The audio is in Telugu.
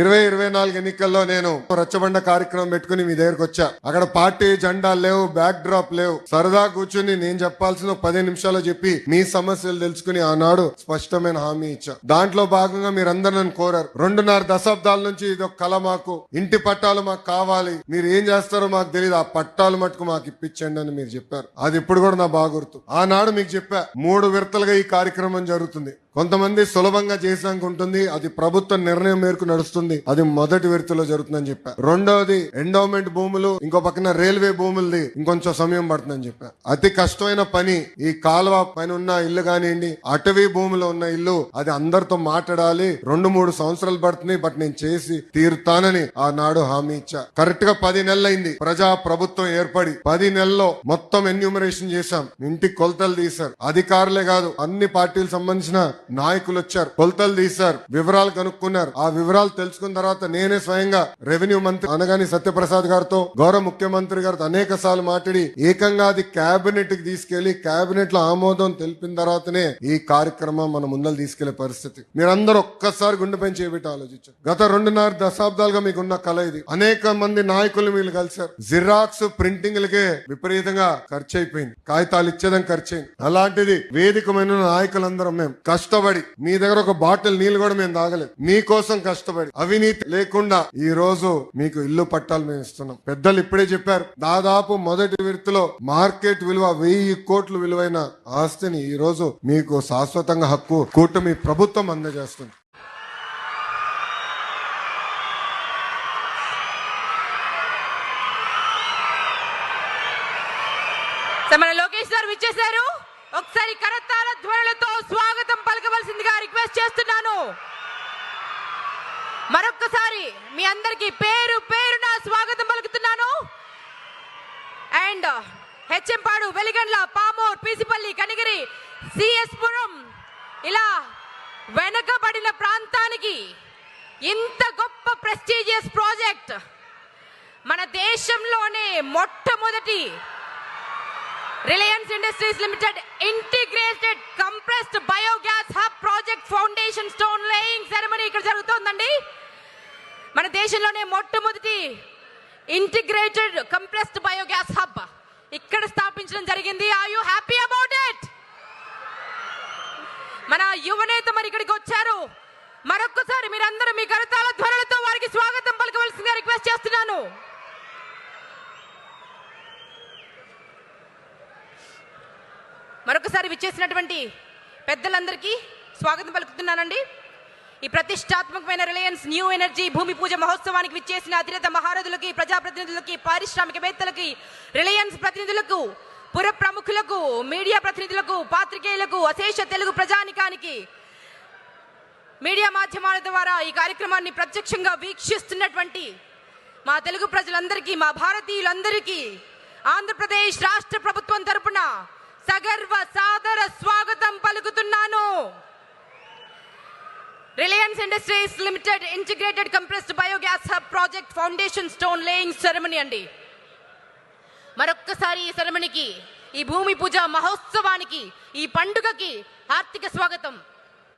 ఇరవై ఇరవై నాలుగు ఎన్నికల్లో నేను రచ్చబండ కార్యక్రమం పెట్టుకుని మీ దగ్గరకు వచ్చా. అక్కడ పార్టీ జెండాలు లేవు బ్యాక్ డ్రాప్ లేవు. సరదా కూర్చుని నేను చెప్పాల్సిన పది నిమిషాలు చెప్పి మీ సమస్యలు తెలుసుకుని ఆనాడు స్పష్టమైన హామీ ఇచ్చా. దాంట్లో భాగంగా మీరందరూ నన్ను కోరారు. రెండున్నర దశాబ్దాల నుంచి ఇది ఒక కళ మాకు. ఇంటి పట్టాలు మాకు కావాలి. మీరు ఏం చేస్తారో మాకు తెలియదు ఆ పట్టాలు మటుకు మాకు ఇప్పించండి అని మీరు చెప్పారు. అది ఇప్పుడు కూడా నా బాగుర్తు ఆనాడు మీకు చెప్పా మూడు విడతలుగా ఈ కార్యక్రమం జరుగుతుంది. కొంతమంది సులభంగా చేసాక ఉంటుంది. అది ప్రభుత్వ నిర్ణయం మేరకు నడుస్తుంది. అది మొదటి విడతలో జరుగుతుందని చెప్పా. రెండవది ఎండోమెంట్ భూములు ఇంకో పక్కన రైల్వే భూములది ఇంకొంచెం సమయం పడుతుందని చెప్పా. అతి కష్టమైన పని ఈ కాలువ పైన ఉన్న ఇల్లు కానివ్వండి అటవీ భూమిలో ఉన్న ఇల్లు అది అందరితో మాట్లాడాలి. రెండు మూడు సంవత్సరాలు పడుతుంది. బట్ నేను చేసి తీరుతానని ఆనాడు హామీ ఇచ్చా. కరెక్ట్గా పది నెలలైంది. ప్రజా ప్రభుత్వం ఏర్పడి పది నెలల్లో మొత్తం ఎన్యూమరేషన్ చేశాం. ఇంటికి కొలతలు తీశారు. అధికారులే కాదు అన్ని పార్టీలకు సంబంధించిన నాయకులు వచ్చారు కొలతలు తీశారు వివరాలు కనుక్కున్నారు. ఆ వివరాలు తెలుసుకున్న తర్వాత నేనే స్వయంగా రెవెన్యూ మంత్రి అనగాని సత్యప్రసాద్ గారితో గౌరవ ముఖ్యమంత్రి గారితో అనేక సార్లు మాట్లాడి ఏకంగా అది కేబినెట్కి తీసుకెళ్ళి కేబినెట్లో ఆమోదం తెలిపిన తర్వాతనే ఈ కార్యక్రమం మన ముందర తీసుకెళ్ళే పరిస్థితి. మీరందరూ ఒక్కసారి గుండెపై చేపెట్టి ఆలోచించారు? గత రెండున్నర దశాబ్దాలుగా మీకున్న కళ ఇది. అనేక మంది నాయకులు మీరు కలిశారు. జిరాక్స్ ప్రింటింగ్లకే విపరీతంగా ఖర్చు అయిపోయింది కాగితాలు ఇచ్చేదని ఖర్చు అయింది అలాంటిది వేదికమైన నాయకులందరం మేము కష్టం కష్టపడి మీ దగ్గర ఒక బాటిల్ నీళ్ళు కూడా మేము తాగలేదు. మీకోసం కష్టపడి అవినీతి లేకుండా ఈ రోజు మీకు ఇల్లు పట్టాలు మేము ఇస్తున్నాం. పెద్దలు ఇప్పుడే చెప్పారు దాదాపు మొదటి విడతలో మార్కెట్ విలువ వెయ్యి కోట్లు విలువైన ఆస్తిని ఈ రోజు మీకు శాశ్వతంగా హక్కు కూటమి ప్రభుత్వం అందజేస్తుంది. సో మన లోకేష్ గారు విచ్చేశారు. ఒకసారి కరతాల ధ్వనులతో స్వాగతం పలకవలసిందిగా రిక్వెస్ట్ చేస్తున్నాను మరొక్కసారి మీ అందరికి పేరు పేరున స్వాగతం పలుకుతున్నాను. అండ్ హెచ్ఎంపాడు వెలిగండ్ల పామూర్ పీసిపల్లి కనిగిరి సిఎస్పురం ఇలా వెనకబడిన ప్రాంతానికి ఇంత గొప్ప ప్రెస్టీజియస్ ప్రాజెక్ట్ మన దేశంలోనే మొట్టమొదటి Reliance industries limited integrated compressed biogas దేశంలోనే మొట్టమొదటి ఇంటిగ్రేటెడ్ కంప్రెస్డ్ బయోగ్యాస్ హబ్ ఇక్కడ స్థాపించడం జరిగింది. Are you happy about it మన యువనేత మరి ఇక్కడికి వచ్చారు. మరొక్కసారి మీరందరూ మీ కరతాల ధ్వనులతో వారికి స్వాగతం పలకవలసిందిగా రిక్వెస్ట్ చేస్తున్నాను. మరొకసారి విచ్చేసినటువంటి పెద్దలందరికీ స్వాగతం పలుకుతున్నానండి. ఈ ప్రతిష్టాత్మకమైన రిలయన్స్ న్యూ ఎనర్జీ భూమి పూజ మహోత్సవానికి విచ్చేసిన అధినేత మహారథులకి ప్రజాప్రతినిధులకి పారిశ్రామికవేత్తలకి రిలయన్స్ ప్రతినిధులకు పుర ప్రముఖులకు మీడియా ప్రతినిధులకు పాత్రికేయులకు అశేష తెలుగు ప్రజానికానికి మీడియా మాధ్యమాల ద్వారా ఈ కార్యక్రమాన్ని ప్రత్యక్షంగా వీక్షిస్తున్నటువంటి మా తెలుగు ప్రజలందరికీ మా భారతీయులందరికీ ఆంధ్రప్రదేశ్ రాష్ట్ర ప్రభుత్వం తరపున సగర్వ సాదర స్వాగతం పలుకుతున్నాను. Reliance industries limited integrated compressed biogas hub project foundation stone laying ceremony అండి. మరొక్కసారి ఈ సెరమనీకి ఈ భూమి పూజ మహోత్సవానికి ఈ పండుగకి హార్దిక స్వాగతం.